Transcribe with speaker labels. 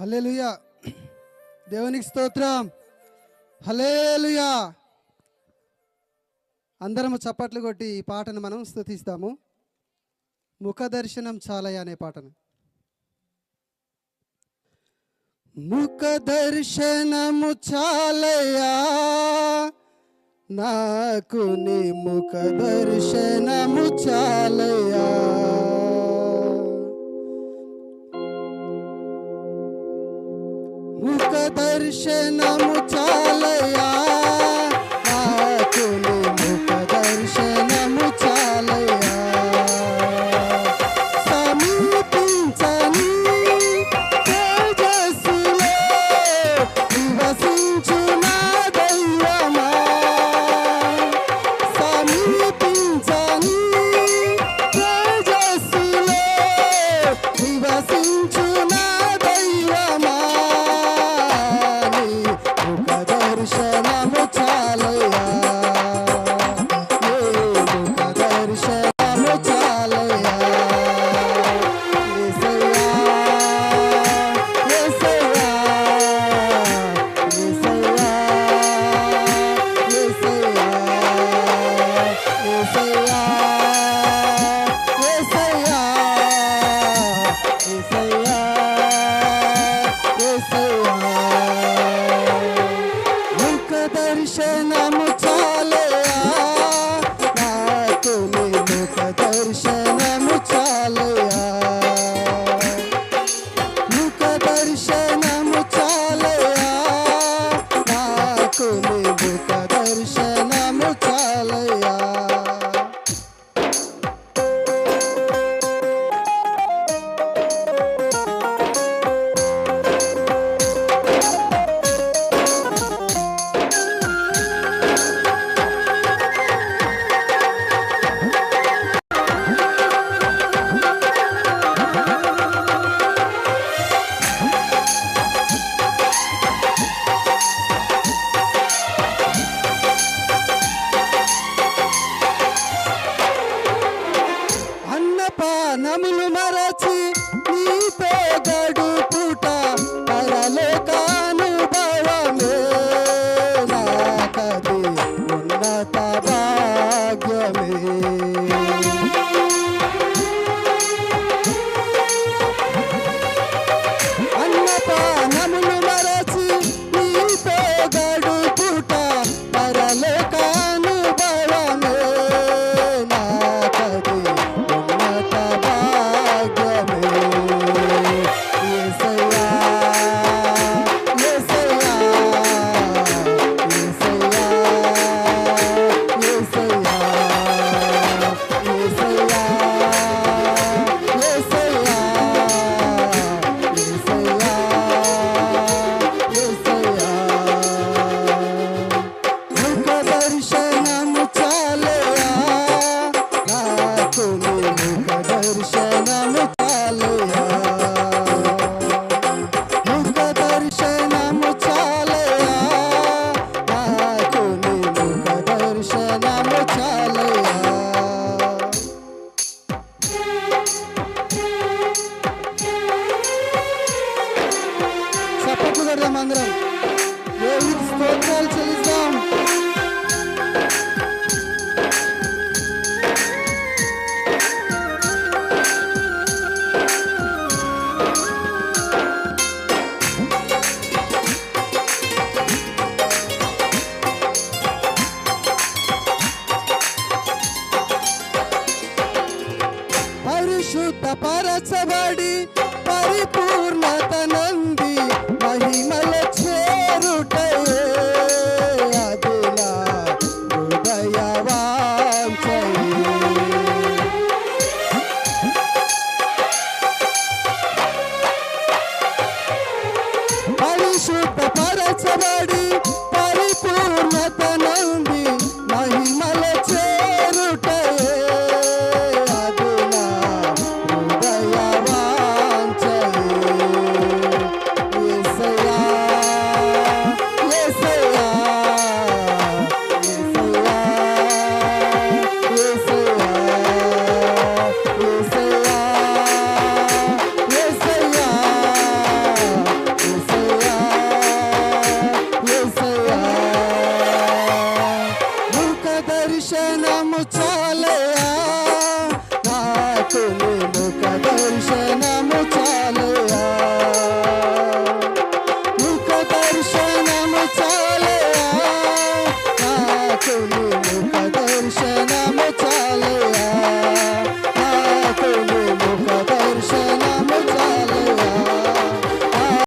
Speaker 1: Hallelujah దేవునికి స్తోత్రం. Hallelujah అందరము చప్పట్లు కొట్టి ఈ పాటను మనం స్థుతిస్తాము. ముఖదర్శనం చాలయ అనే పాటను. ముఖ దర్శనము చాలయా నాకు నీ ముఖ దర్శనము చాలయా దర్శనము చాలయా దర్శనం చాలయా ముఖ దర్శనం చాలయా నాకు ముఖ దర్శనం కొడదాం అందరం. దేవుడికి స్తోత్రాలు చెల్లిస్తాం పరిశుద్ధపరచబడి పరిపూర్ణతన